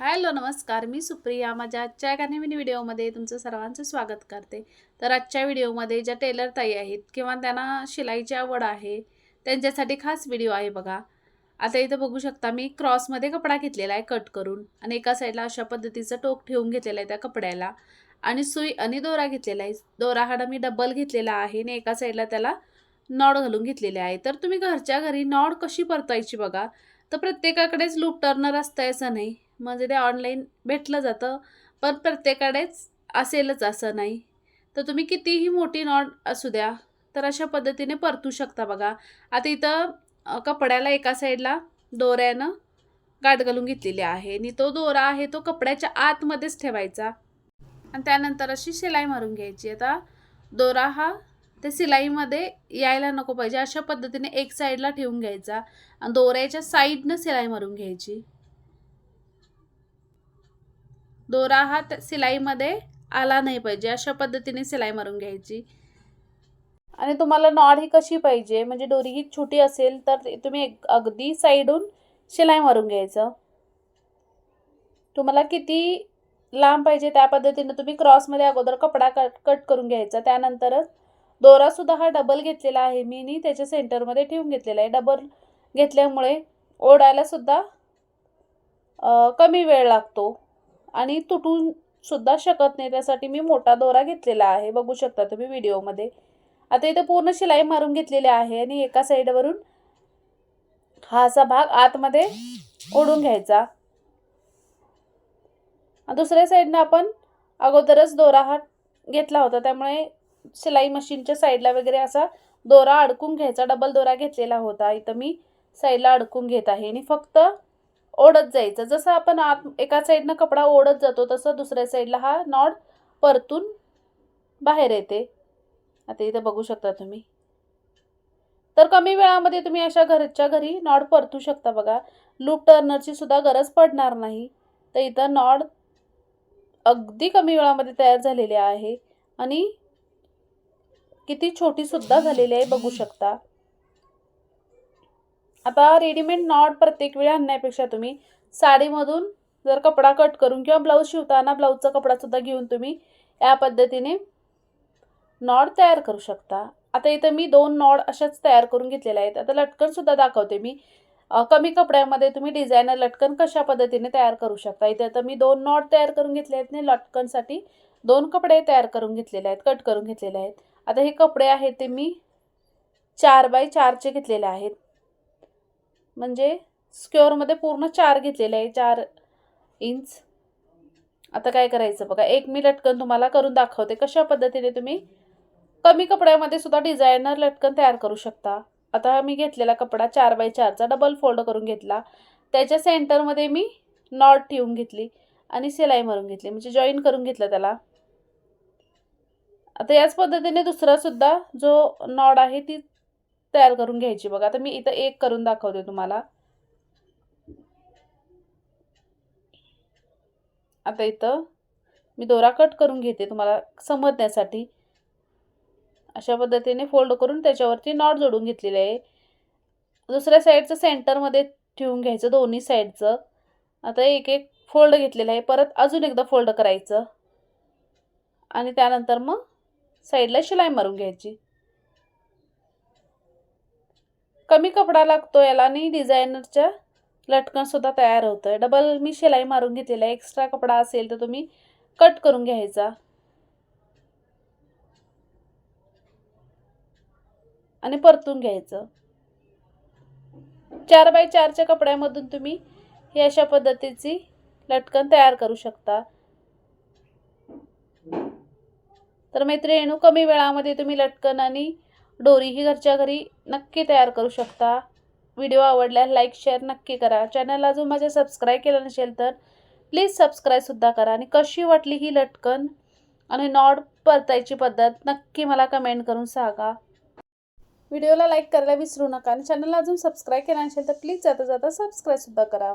Hello नमस्कार. मी सुप्रिया. माझ्या आजच्या एका नवीन व्हिडिओमध्ये तुमचं सर्वांचं स्वागत करते. तर आजच्या व्हिडिओमध्ये ज्या टेलर ताई आहेत किंवा त्यांना शिलाईची आवड आहे त्यांच्यासाठी खास व्हिडिओ आहे बघा. आता इथं बघू शकता मी क्रॉसमध्ये कपडा घेतलेला आहे कट करून आणि एका साईडला अशा पद्धतीचं टोक ठेवून घेतलेलं आहे त्या कपड्याला. आणि सुई आणि दोरा घेतलेला आहे. दोरा हाडा मी डबल घेतलेला आहे आणि एका साईडला त्याला नॉड घालून घेतलेले आहे. तर तुम्ही घरच्या घरी नॉड कशी परतायची बघा. तर प्रत्येकाकडेच लूप टर्नर असतं असं नाही. म्हणजे ते ऑनलाईन भेटलं जातं. पण प्रत्येकाकडेच असेलच असं नाही. तर तुम्ही कितीही मोठी नॉट असू द्या तर अशा पद्धतीने परतू शकता बघा. आता इथं कपड्याला एका साईडला दोऱ्यानं गाठ घालून घेतलेली आहे. आणि तो दोरा आहे तो कपड्याच्या आतमध्येच ठेवायचा. आणि त्यानंतर अशी शिलाई मारून घ्यायची. आता दोरा हा त्या शिलाईमध्ये यायला नको पाहिजे. अशा पद्धतीने एक साईडला ठेवून घ्यायचा. आणि दोऱ्याच्या साईडनं शिलाई मारून घ्यायची. दोरा हा सिलाईमध्ये आला नाही पाहिजे. अशा पद्धतीने सिलाई मारून घ्यायची. आणि तुम्हाला नॉड ही कशी पाहिजे? म्हणजे दोरी ही छोटी असेल तर तुम्ही एक- अगदी साईडून शिलाई मारून घ्यायचं. तुम्हाला किती लांब पाहिजे त्या पद्धतीने तुम्ही क्रॉसमध्ये अगोदर कपडा कट कट करून घ्यायचा. त्यानंतरच दोरासुद्धा हा डबल घेतलेला आहे. मी नी त्याच्या सेंटरमध्ये ठेवून घेतलेला आहे. डबल घेतल्यामुळे ओढायलासुद्धा कमी वेळ लागतो. आणि तुटून सुद्धा शकत नाही. त्यासाठी मी मोठा दोरा घेतलेला आहे. बघू शकता तुम्ही व्हिडिओमध्ये. आता इथं पूर्ण शिलाई मारून घेतलेली आहे आणि एका साईडवरून हा असा भाग आतमध्ये ओढून घ्यायचा. दुसऱ्या साईडनं आपण अगोदरच दोरा हा घेतला होता. त्यामुळे शिलाई मशीनच्या साईडला वगैरे असा दोरा अडकून घ्यायचा. डबल दोरा घेतलेला होता. इथं मी साईडला अडकून घेत आहे. आणि फक्त ओढत जायचं. जसं आपण आत एका साईडनं कपडा ओढत जातो तसं दुसऱ्या साईडला हा नॉड परतून बाहेर येते. आता इथं बघू शकता तुम्ही. तर कमी वेळामध्ये तुम्ही अशा घरच्या घरी नॉड परतू शकता बघा. लूप टर्नरची सुद्धा गरज पडणार नाही. तर इथं नॉड अगदी कमी वेळामध्ये तयार झालेले आहे. आणि किती छोटी सुद्धा झालेली आहे बघू शकता. आता रेडीमेड नॉट प्रत्येक वेळी आणण्यापेक्षा तुम्ही साडीमधून जर कपडा कट करून किंवा ब्लाऊज शिवताना ब्लाऊजचा कपडासुद्धा घेऊन तुम्ही या पद्धतीने नॉड तयार करू शकता. आता इथं मी दोन नॉड अशाच तयार करून घेतलेल्या आहेत. आता लटकनसुद्धा दाखवते मी. कमी कपड्यामध्ये तुम्ही डिझायनर लटकन कशा पद्धतीने तयार करू शकता? इथे आता मी दोन नॉड तयार करून घेतले आहेत आणि लटकनसाठी दोन कपडे तयार करून घेतलेले आहेत कट करून घेतलेले आहेत. आता हे कपडे आहेत ते मी चार बाय चारचे घेतलेले आहेत. म्हणजे स्क्युअरमध्ये पूर्ण चार घेतलेले आहे चार इंच आता काय करायचं बघा एक मी लटकन तुम्हाला करून दाखवते. कशा पद्धतीने तुम्ही कमी कपड्यामध्ये सुद्धा डिझायनर लटकन तयार करू शकता. आता मी घेतलेला कपडा चार बाय चारचा डबल फोल्ड करून घेतला. त्याच्या सेंटरमध्ये मी नॉट ठेवून घेतली आणि सिलाई मारून घेतली म्हणजे जॉईन करून घेतलं त्याला. आता याच पद्धतीने दुसरासुद्धा जो नॉड आहे ती तयार करून घ्यायची. बघा आता मी इथं एक करून दाखवते तुम्हाला. आता इथं मी दोरा कट करून घेते तुम्हाला समजण्यासाठी. अशा पद्धतीने फोल्ड करून त्याच्यावरती नॉट जोडून घेतलेले आहे. दुसऱ्या साईडचं सेंटरमध्ये ठेवून घ्यायचं दोन्ही साईडचं आता एक एक फोल्ड घेतलेलं आहे. परत अजून एकदा फोल्ड करायचं. आणि त्यानंतर मग साईडला शिलाई मारून घ्यायची. कमी कपडा लागतो याला आणि डिझायनरच्या लटकनसुद्धा तयार होतं आहे डबल मी शिलाई मारून घेतलेला आहे. एक्स्ट्रा कपडा असेल तर तुम्ही कट करून घ्यायचा. आणि परतून घ्यायचं. चार बाय चारच्या कपड्यामधून तुम्ही ही अशा पद्धतीची लटकन तयार करू शकता. तर मैत्रिणींनो कमी वेळामध्ये तुम्ही लटकन आणि डोरी ही घरच्या घरी नक्की तयार करू शकता. व्हिडिओ आवडल्यास लाईक शेअर नक्की करा. चॅनल अजून माझ्या सबस्क्राईब केलं नसेल तर प्लीज सबस्क्राईबसुद्धा करा. आणि कशी वाटली ही लटकन आणि नॉड परतायची पद्धत नक्की मला कमेंट करून सांगा. व्हिडिओला लाईक करायला विसरू नका आणि चॅनलला अजून सबस्क्राईब केला नसेल तर प्लीज जाता जाता सबस्क्राईबसुद्धा करा.